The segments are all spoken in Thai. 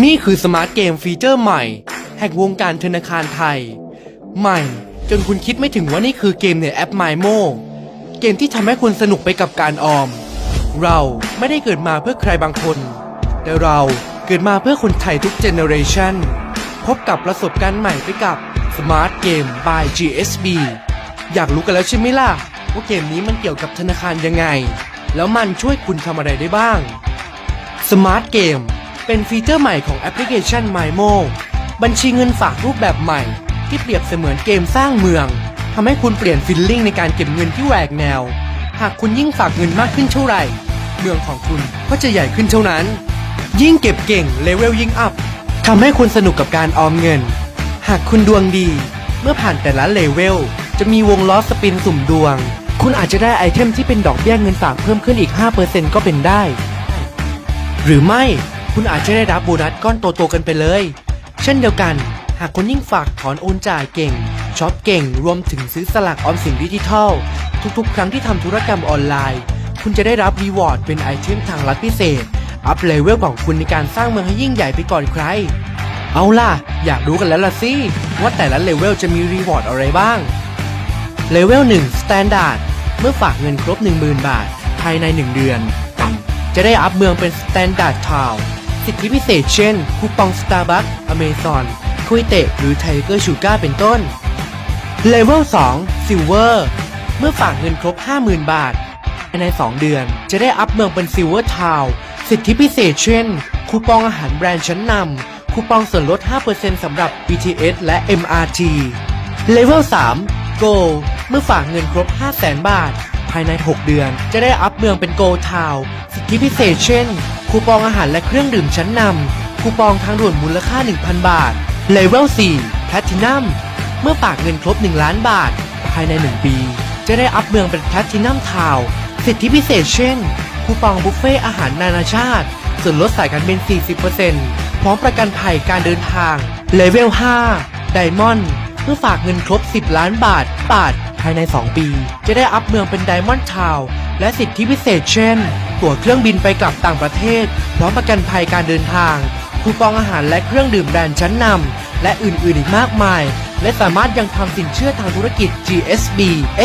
นี่คือสมาร์ทเกมฟีเจอร์ใหม่ แห่งวงการธนาคารไทย ใหม่ จนคุณคิดไม่ถึงว่านี่คือเกมในแอป MyMo เกมที่ทำให้คุณสนุกไปกับการออม เราไม่ได้เกิดมาเพื่อใครบางคน แต่เราเกิดมาเพื่อคนไทยทุกเจเนอเรชันพบกับประสบการณ์ใหม่ไปกับ Smart Game by GSB อยากรู้กันแล้วใช่ไหมล่ะ ว่าเกมนี้มันเกี่ยวกับธนาคารยังไง แล้วมันช่วยคุณทำอะไรได้บ้าง Smart Game เป็นฟีเจอร์ใหม่ของแอปพลิเคชัน MyMo บัญชีเงินฝากรูปแบบใหม่ ที่เปรียบเสมือนเกมสร้างเมืองทำให้คุณเปลี่ยนฟิลลิ่งในการเก็บเงินที่แหวกแนว หากคุณยิ่งฝากเงินมากขึ้นเท่าไหร่ เมืองของคุณก็จะใหญ่ขึ้นเท่านั้น ยิ่งเก็บเก่งเลเวลยิ่งอัพทำให้คุณสนุกกับการออมเงิน หากคุณดวงดี เมื่อผ่านแต่ละเลเวล จะมีวงล้อสปินสุ่มดวง คุณอาจจะได้ไอเทมที่เป็นดอกเบี้ยเงินฝากเพิ่มขึ้นอีก 5%ก็เป็นได้ หรือไม่ คุณอาจจะได้รับโบนัสก้อนโตๆกันไปเลย เช่นเดียวกัน หากคุณยิ่งฝากถอนโอนจ่ายเก่งช็อปเก่งรวมถึงซื้อสลากออมสินดิจิทัล ทุกๆ ครั้งที่ทำธุรกรรมออนไลน์ คุณจะได้รับรีวอร์ดเป็นไอเทมทางลัดพิเศษ อัพเลเวลของคุณในการสร้างเมืองให้ยิ่งใหญ่ไปก่อนใคร เอาล่ะ อยากรู้กันแล้วล่ะสิว่าแต่ละเลเวลจะมีรีวอร์ดอะไรบ้างเลเวล1 Standard เมื่อฝากเงินครบ 10,000 บาท ภายใน 1 เดือน จะได้อัพเมืองเป็น Standard Town สิทธิพิเศษเช่น คูปอง Starbucks Amazon คุยเตะหรือ Tiger Sugar เป็นต้นเลเวล2 Silver เมื่อฝากเงินครบ 50,000 บาทภายใน 2 เดือน จะได้อัพเมืองเป็น Silver Town สิทธิพิเศษเช่น คูปองอาหารแบรนด์ชั้นนำคูปองส่วนลด 5%สำหรับ BTS และ MRT เลเวล3 Go เมื่อฝากเงินครบ 500,000 บาท ภายใน 6 เดือน จะได้อัพเมืองเป็น Go Town สิทธิพิเศษเช่น คูปองอาหารและเครื่องดื่มชั้นนำคูปองทางด่วนมูลค่า 1,000 บาทเลเวล4 Platinum เมื่อฝากเงินครบ 1 ล้านบาท ภายใน 1 ปี จะได้อัพเมืองเป็น Platinum Town สิทธิพิเศษเช่น คูปองบุฟเฟ่อาหารนานาชาติ ส่วนลดสายการบิน 40%พร้อมประกันภัยการเดินทางเลเวล5 Diamond เมื่อฝากเงินครบ 10 ล้านบาท บาท ภายใน 2 ปี จะได้อัพเมืองเป็น Diamond Town และสิทธิพิเศษเช่น ตั๋วเครื่องบินไปกลับต่างประเทศ พร้อมประกันภัยการเดินทาง คูปองอาหารและเครื่องดื่มแบรนด์ชั้นนำ และอื่นๆอีกมากมาย และสามารถยังทำสินเชื่อทางธุรกิจ GSB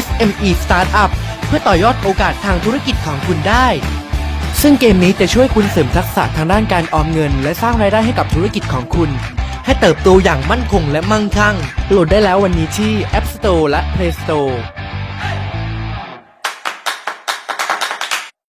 SME Startup เพื่อต่อยอดโอกาสทางธุรกิจของคุณได้ ซึ่งเกมนี้จะช่วยคุณเสริมทักษะทางด้านการออมเงิน และสร้างรายได้ให้กับธุรกิจของคุณ ให้เติบโตอย่างมั่นคงและมั่งคั่ง โหลดได้แล้ววันนี้ที่ App Store และ Play Store